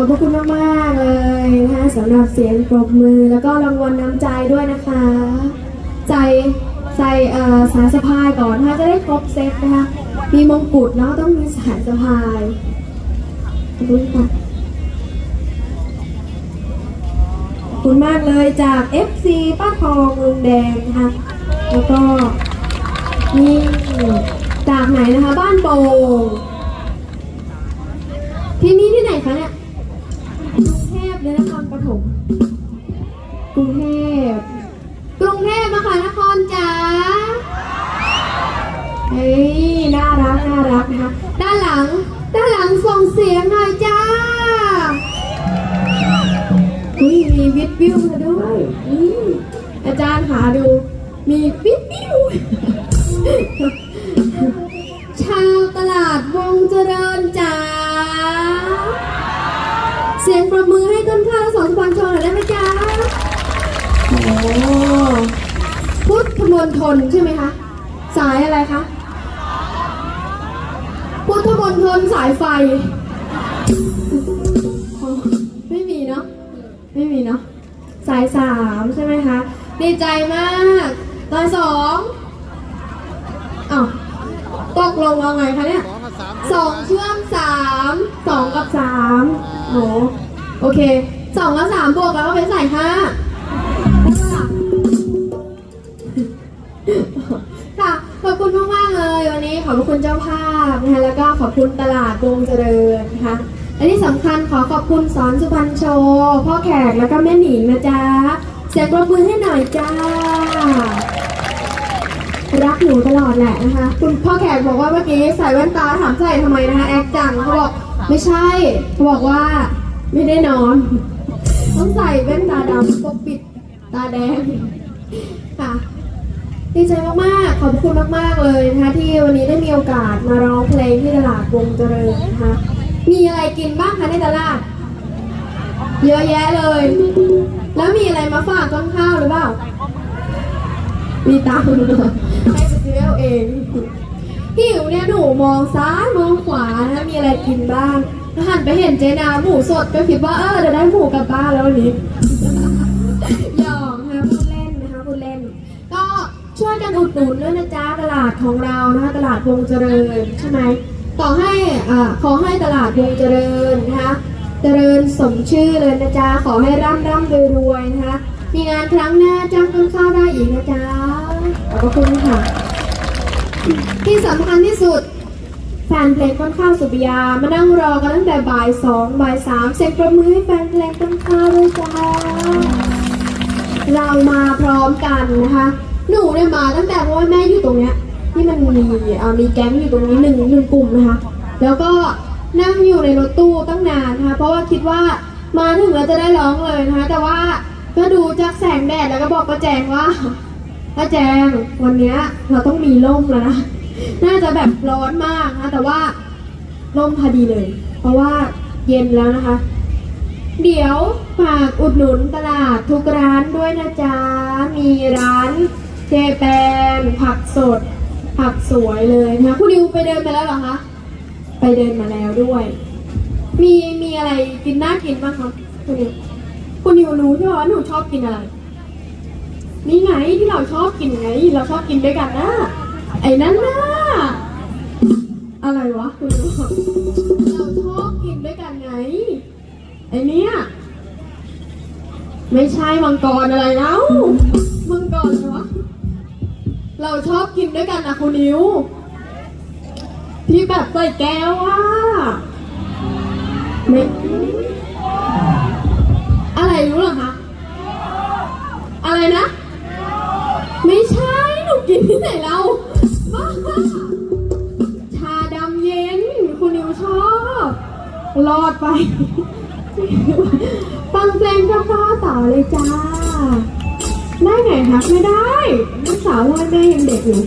อบพระคุณมากๆเลยนะคะสำหรับเสียงปรบมือแล้วก็รางวัลน้ำใจด้วยนะคะ ใจใส่สายสะพายก่อนนะคะจะได้ครบเซตนะคะมีมงกุฎแล้วต้องมีสายสะพายขอบคุณค่ะขอบคุณมากเลยจาก FC ป้าทองลุงแดงนะคะแล้วก็นี่จากไหนนะคะ บ้านโป่งที่นี่ที่ไหนคะเนี่ย พเลยนครปฐมกรุงเทพกรุงเทพมหานครจ๋าเฮ้ยน่ารักน่ารักนะคะด้านหลังด้านหลังส่งเสียงหน่อยจ้าอุ้ยมีวิดวิวมาด้วยนี่อาจารย์หาดู มีวิดวิวชาวตลาดวงเจริญจ๋าเสียงปร ได้ไหมจ๊ะโอ้พุทธมณฑลใช่ไหมคะ สายอะไรคะ พุทธมณฑลสายไฟ ไม่มีเนาะ ไม่มีเนาะ สายสามใช่ไหมคะ ดีใจมากตอนสองอ้าวตกลงเอาไงคะเนี่ยสองเชื่อมสามสองกับสามโหโอเค สองกับสามบวกแล้วก็เป็นใส่ห้าค่ะ ขอบคุณมากๆเลย วันนี้ขอบคุณเจ้าภาพนะคะแล้วก็ขอบคุณตลาดวงเจริญนะคะและที่สำคัญขอขอบคุณสอนสุพรรณโชว์พ่อแขกแล้วก็แม่หนิงนะจ๊ะเสียงปรบมือให้หน่อยจ้า รักหนูตลอดแหละนะคะ คุณพ่อแขกบอกว่าเมื่อกี้ใส่แว่นตาถามใส่ทำไมนะคะ แอคจังเขาบอกไม่ใช่เขาบอกว่าไม่ได้นอน ต้องใส่แว่นตาดำปกปิดตาแดงค่ะดีใจมากๆ ขอบคุณมากๆเลยนะคะที่วันนี้ได้มีโอกาสมาร้องเพลงที่ตลาดวงเจริญนะคะ มีอะไรกินบ้างคะในตลาด เยอะแยะเลย แล้วมีอะไรมาฝากต้นข้าวหรือเปล่า มีตังค์เหรอให้ไปซื้อเอาเองหิวเนี่ยหนูมองซ้ายมองขวานะมีอะไรกินบ้าง หันไปเห็นเจนาหมูสดก็คิดว่าเออเดี๋ยวได้หมูกลับบ้านแล้ววันนี้หยอกนะคะพูดเล่นนะคะพูดเล่น ก็ช่วยกันอุดหนุนด้วยนะจ๊ะตลาดของเรานะคะตลาดวงเจริญใช่ไหมต่อให้อ่าขอให้ตลาดวงเจริญนะคะเจริญสมชื่อเลยนะจ๊ะขอให้ร่ำร่ำรวยรวยๆนะคะมีงานครั้งหน้าจ้างต้นข้าวได้อีกนะจ๊ะขอบคุณค่ะที่สำคัญที่สุด แฟนเพลงต้นข้าวสุริยา มานั่งรอกันตั้งแต่บ่ายสองบ่ายสามเสียงประมือให้แฟนเพลงต้นข้าวด้วยจ้าเรามาพร้อมกันนะคะ หนูเนี่ยมาตั้งแต่เพราะว่าแม่อยู่ตรงเนี้ยที่มันมีเอ่อมีแก๊งอยู่ตรงนี้หนึ่งหนึ่งกลุ่มนะคะ แล้วก็นั่งอยู่ในรถตู้ตั้งนานนะคะ เพราะว่าคิดว่ามาถึงแล้วจะได้ร้องเลยนะคะ แต่ว่าก็ดูจากแสงแดดแล้วก็บอกป้าแจงว่าป้าแจงวันเนี้ยเราต้องมีร่มแล้วนะ น่าจะแบบร้อนมากนะแต่ว่าร่มพอดีเลย เพราะว่าเย็นแล้วนะคะ เดี๋ยวฝากอุดหนุนตลาดทุกร้านด้วยนะจ๊ะ มีร้านเจแปนผักสด ผักสวยเลยนะคุณดิวไปเดินมาแล้วเหรอคะ ไปเดินมาแล้วด้วย มีมีอะไรกินน่ากินบ้างคะคุณดิวคุณดิวรู้ใช่ไหมว่าหนูชอบกินอะไรนี่ไงที่เราชอบกินไง เราชอบกินด้วยกันนะ ไอ้นั่นน่ะอะไรวะคุณดิวเราชอบกินด้วยกันไง ไอเนี้ยไม่ใช่มังกรอะไรแล้วมังกรอะไรวะเราชอบกินด้วยกันนะคุณนิวที่แบบใส่แก้วอะไม่ รอดไป ฟังเพลงเจ้าพ่อต่อเลยจ้า ได้ไหนคะไม่ได้ลูกสาวว่าแม่ยังเด็กอยู่